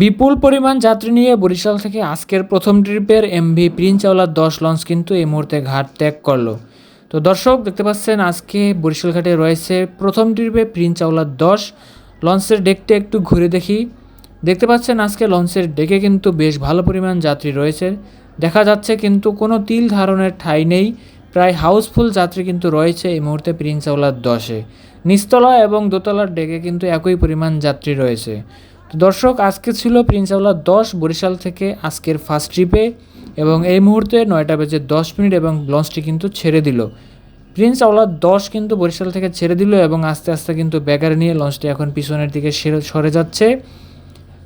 বিপুল পরিমাণ যাত্রী নিয়ে বরিশাল থেকে আজকের প্রথম ট্রিপের এমভি প্রিন্স চাওলার দশ লঞ্চ কিন্তু এই মুহূর্তে ঘাট ত্যাগ করল। তো দর্শক, দেখতে পাচ্ছেন আজকে বরিশাল ঘাটে রয়েছে প্রথম ট্রিপে প্রিন্স চাওলার দশ, লঞ্চের ডেকটা একটু ঘুরে দেখি। দেখতে পাচ্ছেন আজকে লঞ্চের ডেকে কিন্তু বেশ ভালো পরিমাণ যাত্রী রয়েছে। দেখা যাচ্ছে কিন্তু কোনো তিল ধারণের ঠাঁই নেই। প্রায় হাউসফুল যাত্রী কিন্তু রয়েছে এই মুহূর্তে প্রিন্স চাওলার দশে। নিচতলা এবং দোতলার ডেকে কিন্তু একই পরিমাণ যাত্রী রয়েছে। দর্শক, আজকে ছিল প্রিন্স আওলার দশ, বরিশাল থেকে আজকের ফার্স্ট ট্রিপে এবং এই মুহূর্তে নয়টা বেজে দশ মিনিট এবং লঞ্চটি কিন্তু ছেড়ে দিল। প্রিন্স আওলার দশ কিন্তু বরিশাল থেকে ছেড়ে দিল এবং আস্তে আস্তে কিন্তু ব্যাগার নিয়ে লঞ্চটি এখন পিছনের দিকে সেরে- সরে যাচ্ছে।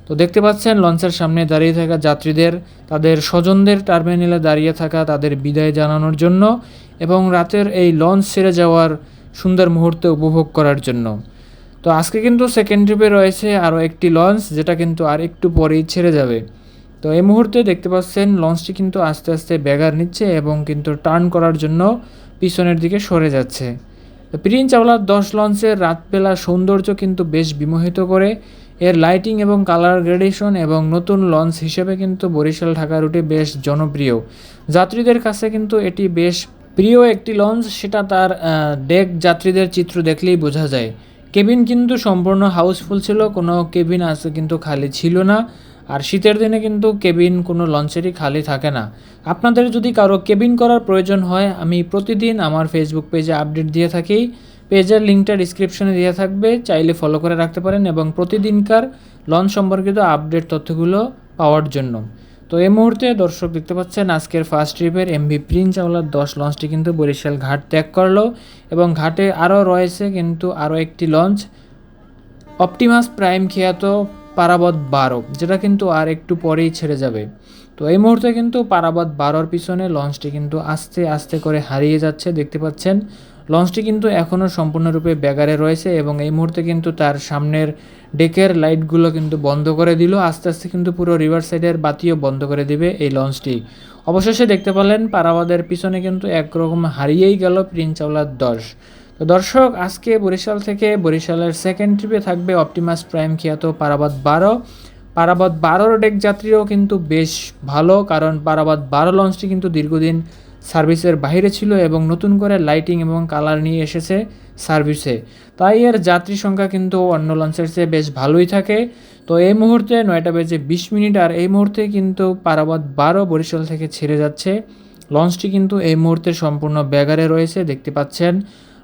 তো দেখতে পাচ্ছেন, লঞ্চের সামনে দাঁড়িয়ে থাকা যাত্রীদের, তাদের স্বজনদের টার্মিনালে দাঁড়িয়ে থাকা তাদের বিদায় জানানোর জন্য এবং রাতের এই লঞ্চ ছেড়ে যাওয়ার সুন্দর মুহূর্ত উপভোগ করার জন্য। তো আজকে কিন্তু সেকেন্ড ট্রিপে রয়েছে আরও একটি লঞ্চ যেটা কিন্তু আর একটু পরেই ছেড়ে যাবে। তো এই মুহূর্তে দেখতে পাচ্ছেন লঞ্চটি কিন্তু আস্তে আস্তে ব্যাগার নিচ্ছে এবং কিন্তু টার্ন করার জন্য পিছনের দিকে সরে যাচ্ছে। তো প্রিন্স চাওলার দশ লঞ্চের রাতবেলা সৌন্দর্য কিন্তু বেশ বিমোহিত করে। এর লাইটিং এবং কালার গ্রেডেশন এবং নতুন লঞ্চ হিসেবে কিন্তু বরিশাল, ঢাকা রুটে বেশ জনপ্রিয়। যাত্রীদের কাছে কিন্তু এটি বেশ প্রিয় একটি লঞ্চ সেটা তার ডেক যাত্রীদের চিত্র দেখলেই বোঝা যায়। কেবিন কিন্তু সম্পূর্ণ হাউসফুল ছিল, কোনো কেবিন আছে কিন্তু খালি ছিল না, আর শীতের দিনে কিন্তু কেবিন কোনো লঞ্চেরই খালি থাকে না। আপনাদের যদি কারও কেবিন করার প্রয়োজন হয়, আমি প্রতিদিন আমার ফেসবুক পেজে আপডেট দিয়ে থাকি। পেজের লিঙ্কটা ডিসক্রিপশনে দেওয়া থাকবে, চাইলে ফলো করে রাখতে পারেন এবং প্রতিদিনকার লঞ্চ সম্পর্কিত আপডেট তথ্যগুলো পাওয়ার জন্য। তো এই মুহূর্তে দর্শক দেখতে পাচ্ছেন, আজকের ফার্স্ট ট্রিপের এমভি প্রিন্স চাওলার দশ লঞ্চটি কিন্তু বরিশাল ঘাট ত্যাগ করল এবং ঘাটে আরও রয়েছে কিন্তু আরও একটি লঞ্চ অপটিমাস প্রাইম খ্যাত পারাবত বারো, যেটা কিন্তু আর একটু পরেই ছেড়ে যাবে। তো এই মুহূর্তে কিন্তু পারাবত বারোর পিছনে লঞ্চটি কিন্তু আস্তে আস্তে করে হারিয়ে যাচ্ছে, দেখতে পাচ্ছেন। লঞ্চটি কিন্তু এখনও সম্পূর্ণরূপে ব্যাগারে রয়েছে এবং এই মুহূর্তে কিন্তু তার সামনের ডেকের লাইটগুলো কিন্তু বন্ধ করে দিল। আস্তে আস্তে কিন্তু পুরো রিভার সাইডের বাতিও বন্ধ করে দিবে এই লঞ্চটি। অবশেষে দেখতে পেলেন পারাবাদের পিছনে কিন্তু একরকম হারিয়েই গেল প্রিন্স চাওলার দশ। তো দর্শক, আজকে বরিশাল থেকে বরিশালের সেকেন্ড ট্রিপে থাকবে অপটিমাস প্রাইম খ্যাত পারাবাদ বারো। পারাবাদ বারোর ডেক যাত্রীও কিন্তু বেশ ভালো, কারণ পারাবাদ বারো লঞ্চটি কিন্তু দীর্ঘদিন সার্ভিসের বাইরে ছিল এবং নতুন করে লাইটিং এবং কালার নিয়ে এসেছে সার্ভিসে। তাই এর যাত্রী সংখ্যা কিন্তু অন্য লঞ্চের চেয়ে বেশ ভালোই থাকে। তো এই মুহূর্তে নয়টা বেজে বিশ মিনিট আর এই মুহূর্তে কিন্তু পারাবাদ বারো বরিশাল থেকে ছেড়ে যাচ্ছে। লঞ্চটি কিন্তু এই মুহূর্তে সম্পূর্ণ ব্যাগারে রয়েছে, দেখতে পাচ্ছেন।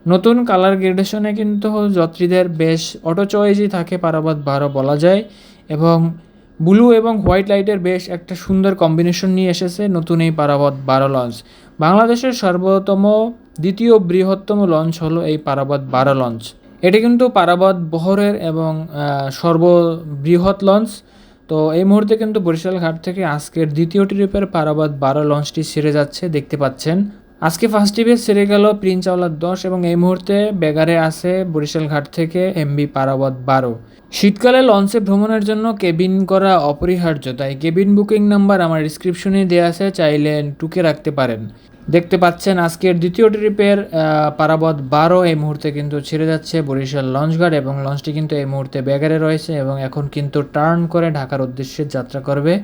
নতুন কালার গ্রেডেশনে কিন্তু যাত্রীদের বেশ অটো চয়েসই থাকে পারাবাদ বারো বলা যায়। এবং ব্লু এবং হোয়াইট লাইটের বেশ একটা সুন্দর কম্বিনেশন নিয়ে এসেছে নতুন এই পারাবাদ বারো লঞ্চ। বাংলাদেশের সর্বতম দ্বিতীয় বৃহত্তম লঞ্চ হলো এই পারাবত বারা লঞ্চ। এটি কিন্তু পারাবত বহরের এবং সর্ব সর্ববৃহৎ লঞ্চ। তো এই মুহূর্তে কিন্তু বরিশাল ঘাট থেকে আজকের দ্বিতীয় ট্রিপের পারাবাদ বারো লঞ্চটি সেরে যাচ্ছে, দেখতে পাচ্ছেন। আজকে ফার্স্ট ট্রিপে সেরে গেল প্রিন্স আওলার দশ এবং এই মুহূর্তে বেগারে আছে বরিশাল ঘাট থেকে এমবি পারাবাদ বারো। শীতকালে লঞ্চে ভ্রমণের জন্য কেবিন করা অপরিহার্য, তাই কেবিন বুকিং নাম্বার আমার ডিসক্রিপশনে দেওয়া আছে, চাইলে টুকে রাখতে পারেন। দেখতে পাচ্ছেন আজকের দ্বিতীয় ট্রিপের পারাবত বারো এই মুহূর্তে কিন্তু ছেড়ে যাচ্ছে বরিশাল লঞ্চঘাট এবং লঞ্চটি কিন্তু এই মুহূর্তে ব্যাগারে রয়েছে এবং এখন কিন্তু টার্ন করে ঢাকার উদ্দেশ্যে যাত্রা করবে।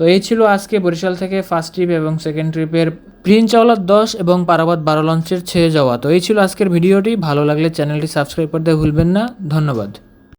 তো এই ছিল আজকে বরিশাল থেকে ফার্স্ট ট্রিপ এবং সেকেন্ড ট্রিপের প্রিন্স চাওলার দশ এবং পারাবাদ বারো লঞ্চের ছেড়ে যাওয়া। তো এই ছিল আজকের ভিডিওটি। ভালো লাগলে চ্যানেলটি সাবস্ক্রাইব করতে ভুলবেন না। ধন্যবাদ।